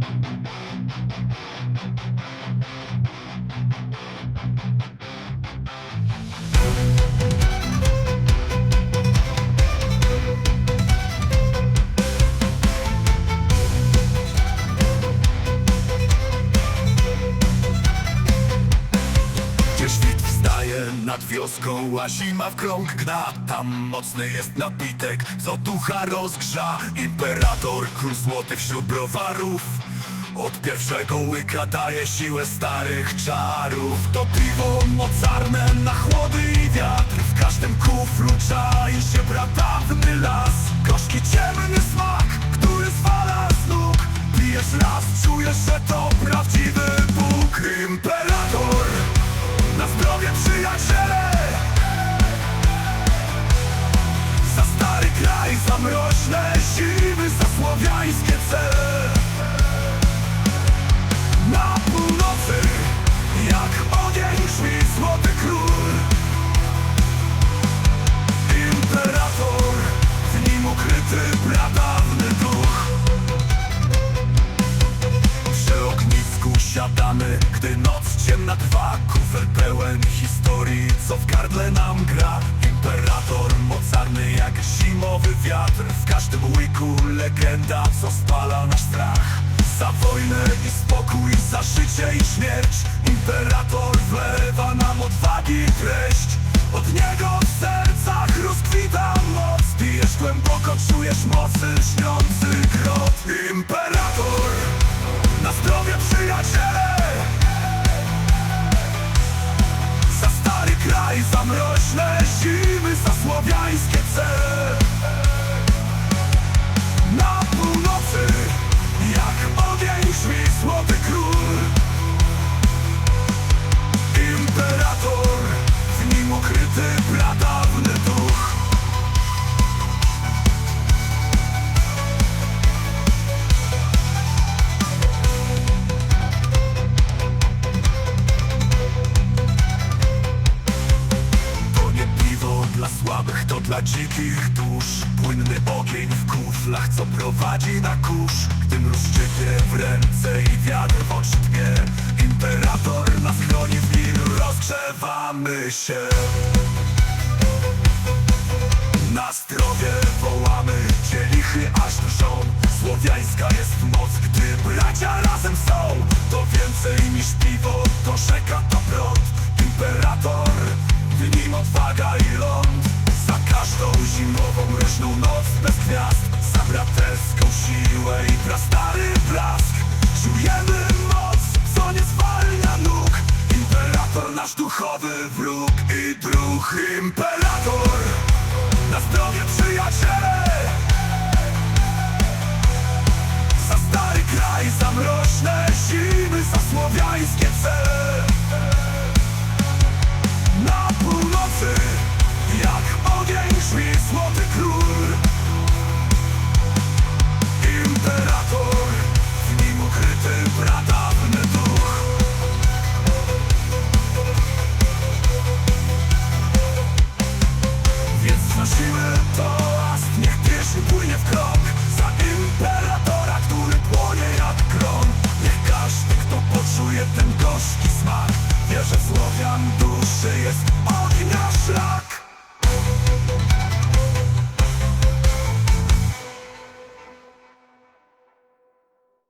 Thank you. Wioską, a zima w krąg gna. Tam mocny jest napitek, co ducha rozgrza. Imperator, król złoty wśród browarów. Od pierwszego łyka daje siłę starych czarów. To piwo mocarne na chłody i wiatr. W każdym kufru czai się pradawny las. Gorzki ciemny smak, który zwala z nóg. Pijesz raz, czujesz, że to gdy noc ciemna trwa Kufel pełen historii, co w gardle nam gra. Imperator mocarny jak zimowy wiatr. W każdym łyku legenda, co spala nasz strach. Za wojnę i spokój, za życie i śmierć. Imperator wlewa nam odwagi treść. Od niego w sercach rozkwita moc. Pijesz głęboko, czujesz mocy, śniący grot Imperator słabych, to dla dzikich dusz. Płynny ogień w kuflach, co prowadzi na kurz. Gdy mróz szczypie w ręce i wiatr w oczy tnie Imperator nas chroni w nim, rozgrzewamy się Mroczną noc bez gwiazd Zabra tęską siłę i prastary blask. Czujemy moc, co nie zwalnia nóg. Imperator nasz duchowy wróg i druh Imperator. Na zdrowie przyjaciele. Za stary kraj, za Musimy to